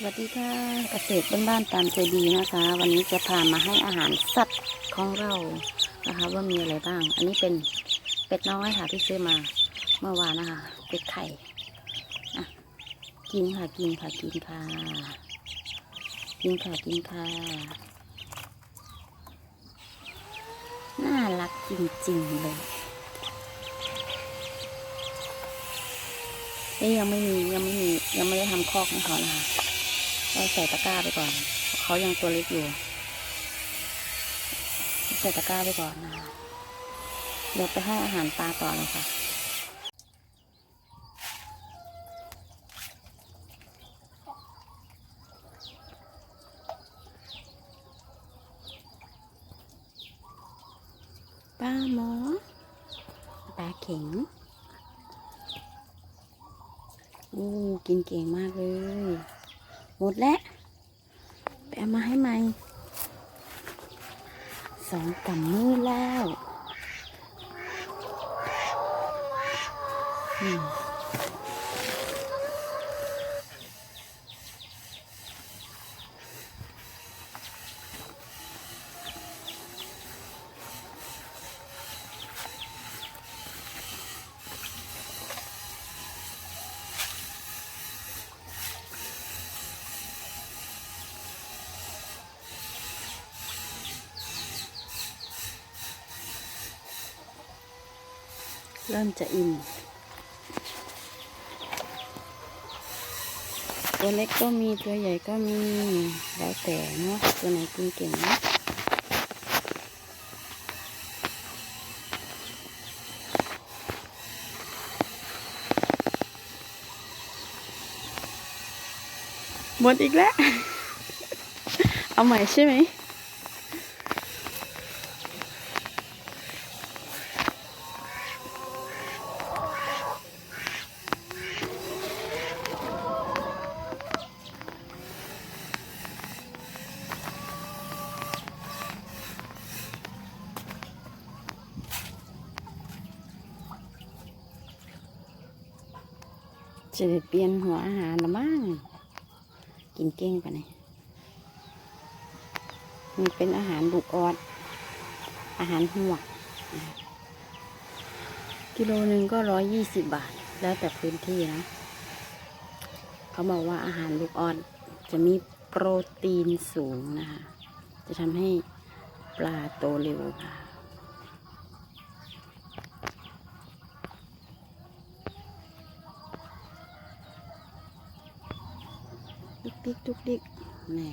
สวัสดีค่ะเกษตรบ้านๆตามใจดีนะคะ วันนี้จะพามาให้อาหารสัตว์ของเรานะคะ ว่ามีอะไรบ้าง อันนี้เป็นเป็ดน้อยค่ะที่ซื้อมาเมื่อวานนะคะ เป็ดไข่อะกินค่ะกินค่ะกินค่ะ กินค่ะกินค่ะ น่ารักจริงๆเลยนี่ยังไม่มียังไม่มียังไม่ได้ทำคอกให้เขานะคะ เราใส่ตะกร้าไปก่อนเขายังตัวเล็กอยู่ ใส่ตะกร้าไปก่อนนะคะเดี๋ยวไปให้อาหารปลาต่อเลยค่ะปลาหมอปลาเข็งอู้กินเก่งมากเลย หมดแล้วไปเอามาให้ใหม่สองกำมือแล้ว อืม เริ่มจะอิ่ม ตัวเล็กก็มีตัวใหญ่ก็มี แล้วแต่เนาะตัวไหนกินเก่งนะหมดอีกแล้ว เอาใหม่ใช่ไหม จะเปลี่ยนหัวอาหารละมั้งกินเก่งปะเนี่ยมันเป็นอาหารบุกออด อาหารหัวกิโลหนึ่งก็ร้อยยี่สิบบาท แล้วแต่พื้นที่นะ เขาบอกว่าอาหารลูกออดจะมีโปรตีนสูงนะคะ จะทำให้ปลาโตเร็วค่ะ ดิกดิกดุกดิกแน่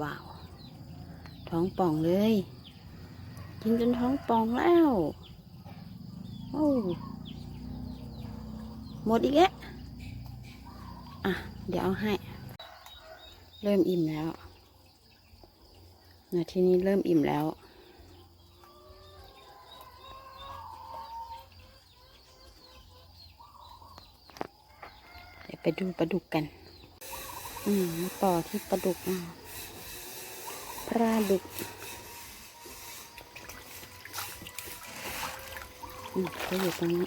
ว้าว ท้องป่องเลย กินจนท้องป่องแล้วโอ้หมดอีกแล้วอะ เดี๋ยวเอาให้ เริ่มอิ่มแล้วนาทีนี้เริ่มอิ่มแล้ว เดี๋ยว ไปดูปลาดุกกัน อืมาต่อที่ปลาดุกนะปลาดุกอืมเขาอยู่ตรงนี้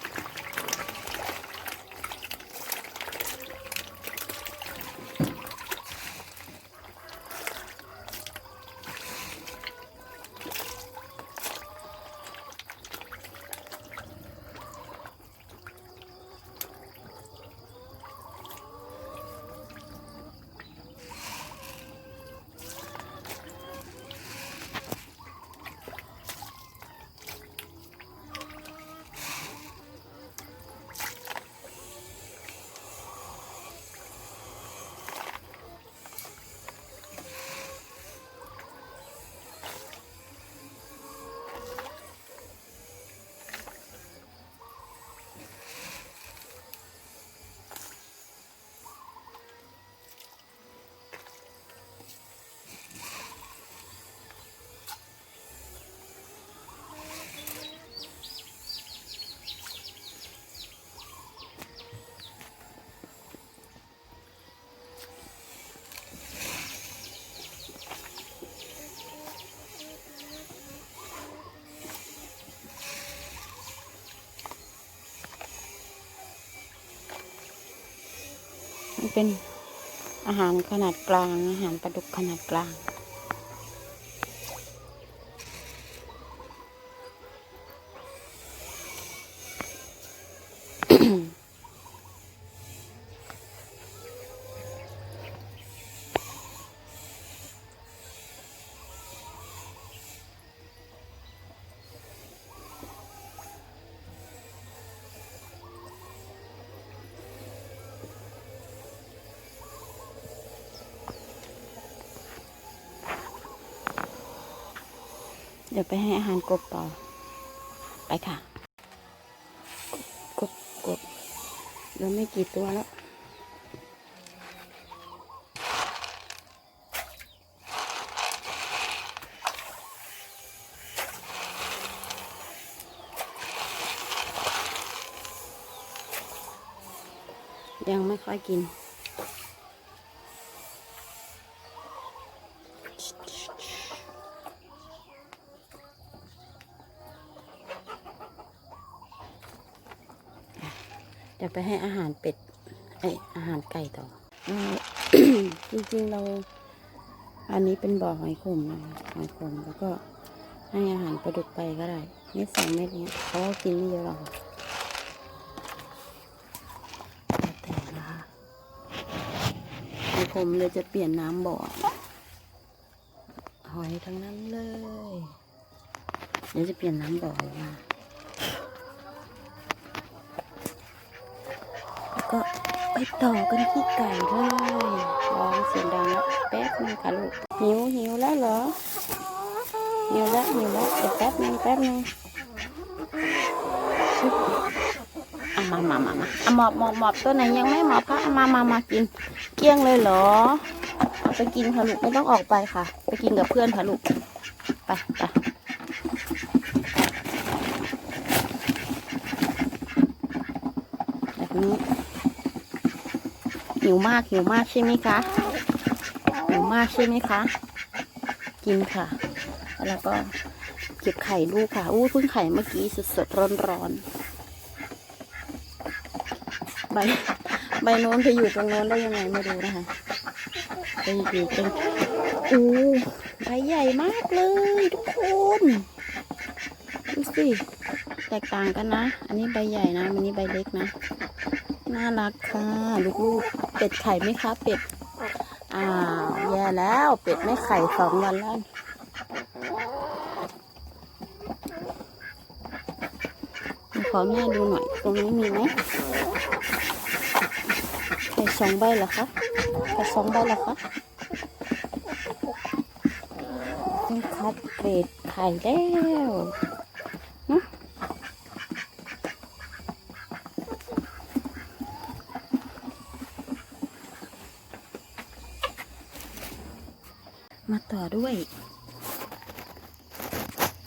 ป็นอาหารขนาดกลาง อาหารปลาดุกขนาดกลาง เดี๋ยวไปให้อาหารกบต่อ ไปค่ะ กบกบเหลือไม่กี่ตัวแล้วยังไม่ค่อยกิน เดี๋ยว ไปให้อาหารเป็ดไออาหารไก่ต่ออจริงๆเรา อันนี้เป็นบ่อหอยขมนะคะหอยขมแล้วก็ให้อาหารปลาดุกไปก็ได้เม็ดสองเม็ดเนี้ยเขาก็กินไม่เยอะหรอกแต่นะคะหอยขมเลยจะเปลี่ยนน้ำบ่อหอยทั้งนั้นเลยเดี๋ยวจะเปลี่ยนน้ำบ่อเลยนะ แล้วก็ ไปต่อกันที่ไก่เลยร้องเสียงดังแล้วแป๊บนึงค่ะลูกหิวหิวแล้วเหรอหิวแล้วหิวแล้วเดี๋ยวแป๊บนึงแป๊บนึงชุบอะมามามามาอะหมอบหมอบหมอบตัวไหนยังไม่หมอบคะอะมามามากิน เกลี้ยงเลยเหรอเอาไปกินค่ะลูกไม่ต้องออกไปค่ะ ไปกินกับเพื่อนค่ะลูกไปไปแบบนี้ หิวมากหิวมากใช่ไหมคะหิวมากใช่ไหมคะ กินค่ะ แล้วก็เก็บไข่ลูกค่ะอู้เพิ่งไข่เมื่อกี้สดๆร้อนๆใบใบโน้นไปอยู่ตรงโน้นได้ยังไงไม่รู้นะคะไปอยู่ตรงอู้ใบใหญ่มากเลยทุกคนดูสิแตกต่างกันนะ อันนี้ใบใหญ่นะอันนี้ใบเล็กนะ น่ารักค่ะ ลูกๆ เป็ดไข่ไหมคะ เป็ด อ้าวแย่แล้ว เป็ดไม่ไข่สองวันแล้ว ขอแม่ดูหน่อย ตรงนี้มีไหมไข่สองใบเหรอคะไข่สองใบเหรอคะต้องคัดเกรดไข่แล้วเนอะมาต่อ ด้วย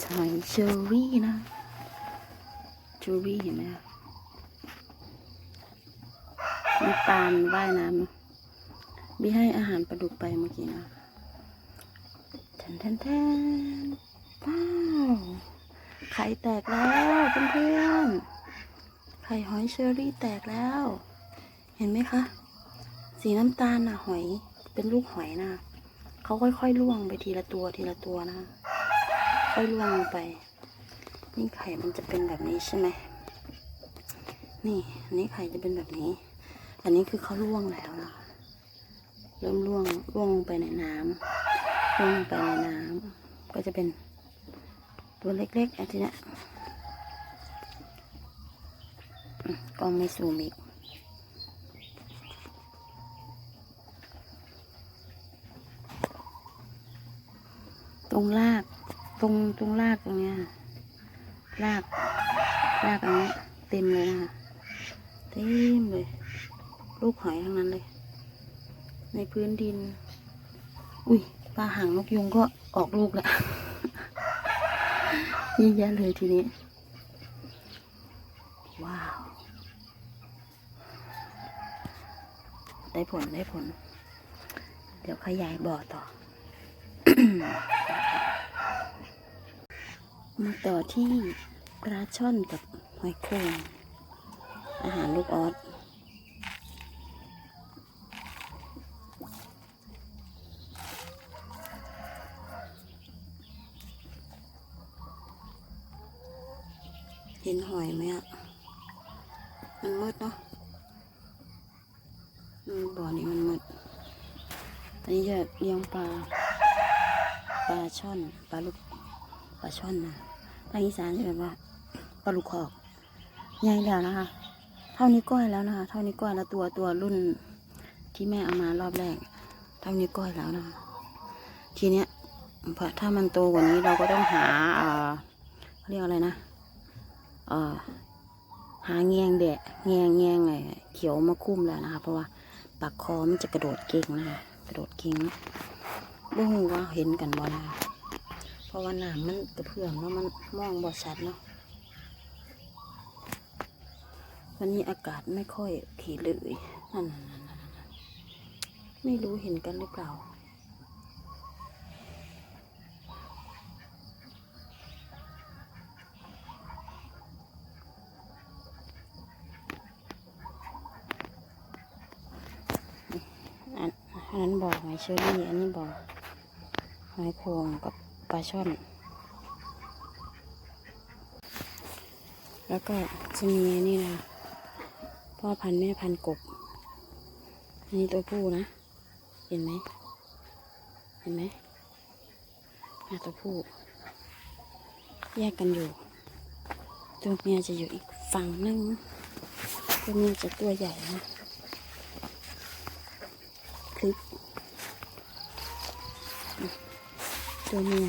ชอยเชอรี่นะจูรี่เห็นไหมคะมีปลาว่ายน้ำบีให้อาหารปลาดุกไปเมื่อกี้นะแทนแทนแทนว้าวไข่แตกแล้วเพื่อนๆไข่หอยเชอรี่แตกแล้ว เห็นไหมคะ สีน้ำตาลน่ะหอย เป็นลูกหอยนะ เขาค่อยๆล่วงไปทีละตัวทีละตัวนะค่อยล่วงลงไปนี่ไข่มันจะเป็นแบบนี้ใช่ไหมนี่อันนี้ไข่จะเป็นแบบนี้ อันนี้คือเขาล่วงแล้วนะเริ่มล่วงล่วงลงไปในน้ำล่วงไปในน้ำก็จะเป็นตัวเล็กๆอันนี้นะกล้องไม่ซูมอีก ตรงรากตรงตรงรากตรงเนี้ยรากรากอันนี้เต็มเลยนะคะเต็มเลย ลูกหอยทั้งนั้นเลย ในพื้นดิน อุ้ยปลาหางนกยุงก็ออกลูกล้วเยิ่งแยะเลยทีนี้ ว้าว ได้ผลได้ผล เดี๋ยวขยายบ่อต่อ มาต่อที่ปลาช่อนกับหอยโข่งอาหารลูกออสเห็นหอยไหมอะ มันมืดเนาะบ่อนี้มันมืดอันนี้จะเลี้ยงปลา ปลาช่อนปลาลูกปลาช่อนนะทางอีสานจะแบบว่าปลาลูกคอกใหญ่แล้วนะคะ เท่านี้ก้อยแล้วนะคะ เท่านี้ก้อยแล้วตัวตัวรุ่นที่แม่เอามารอบแรก เท่านี้ก้อยแล้วนะคะทีเนี้ยพอถ้ามันโตกว่านี้เราก็ต้องหาเอ่อเขาเรียกอะไรนะเอ่อหาแงงแดะแงงแงงไอ้เขียวมาคุ้มแล้วนะคะ เพราะว่าปากคอมันจะกระโดดเก่งนะคะกระโดดเก่ง บ่ฮู้ว่าเห็นกันบ่นะเพราะว่าน้ำมันกระเพื่อมแล้วมันมองบ่ชัดเนาะวันนี้อากาศไม่ค่อยโอเคเลยนั่นๆๆไม่รู้เห็นกันหรือเปล่า อันนั้นบอหอยเชอรี่ อันนี้บ่อ หอยโขงกับปลาช่อน แล้วก็จะมีนี่นะ พ่อพันธุ์แม่พันธุ์กบ อันนี้ตัวผู้นะ เห็นไหม เห็นไหมอะตัวผู้ แยกกันอยู่ ตัวเมียจะอยู่อีกฝั่งนึง ตัวเมียจะตัวใหญ่นะคลิปอะ ตัวเมีย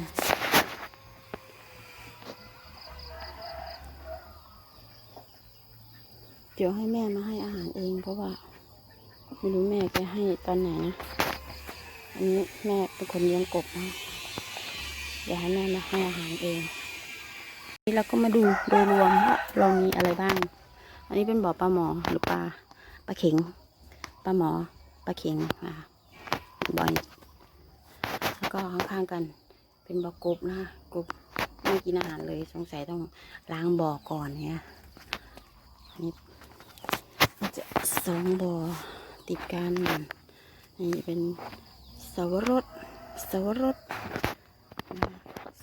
เดี๋ยวให้แม่มาให้อาหารเองเพราะว่า ไม่รู้แม่จะให้ตอนไหนนะอันนี้แม่เป็นคนเลี้ยงกบนะเดี๋ยวให้แม่มาให้อาหารเองนี่เราก็มาดูโดยรวมว่าเรามีอะไรบ้าง อันนี้เป็นบ่อปลาหมอหรือปลาปลาเข็งปลาหมอปลาเข็งอะบ่อยแล้วก็ข้างๆกัน เป็นบ่อกบนะกบไม่กินอาหารเลยสงสัยต้องล้างบ่อก่อนเนี่ยอันนี้จะสองบ่อติดกันนี่เป็นสาวรสสาวรสนะ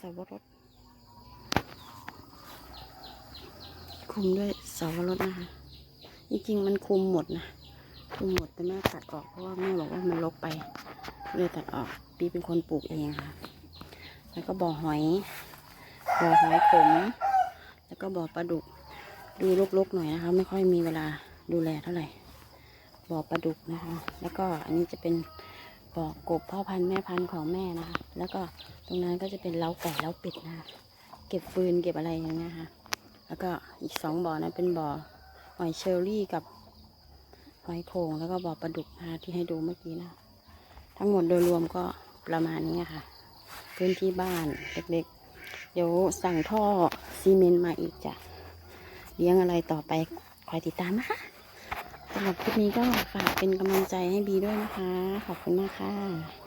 สาวรสคุมด้วยสาวรสนะคะจริงๆมันคุมหมดนะคุมหมดแต่แม่ตัดออกเพราะว่าแม่บอกว่ามันรกไปเลยตัดออกปีเป็นคนปลูกเองค่ะ แล้วก็บ่อหอย บ่อหอยขม แล้วก็บ่อปลาดุก ดูลกๆหน่อยนะคะ ไม่ค่อยมีเวลาดูแลเท่าไหร่ บ่อปลาดุกนะคะ แล้วก็อันนี้จะเป็นบ่อกบพ่อพันธุ์แม่พันธุ์ของแม่นะคะ แล้วก็ตรงนั้นก็จะเป็นเล้าไก่เล้าเป็ดนะคะ เก็บฟืนเก็บอะไรอย่างเงี้ยค่ะ แล้วก็อีกสองบ่อนะเป็นบ่อหอยเชอรี่กับหอยโขงแล้วก็บ่อปลาดุกนะคะที่ให้ดูเมื่อกี้นะ ทั้งหมดโดยรวมก็ประมาณนี้ค่ะ พื้นที่บ้านเล็กๆ เดี๋ยวสั่งท่อซีเมนต์มาอีกจ้ะ เลี้ยงอะไรต่อไปคอยติดตามนะคะสำหรับคลิปนี้ก็ฝากเป็นกำลังใจให้บีด้วยนะคะ ขอบคุณมากค่ะ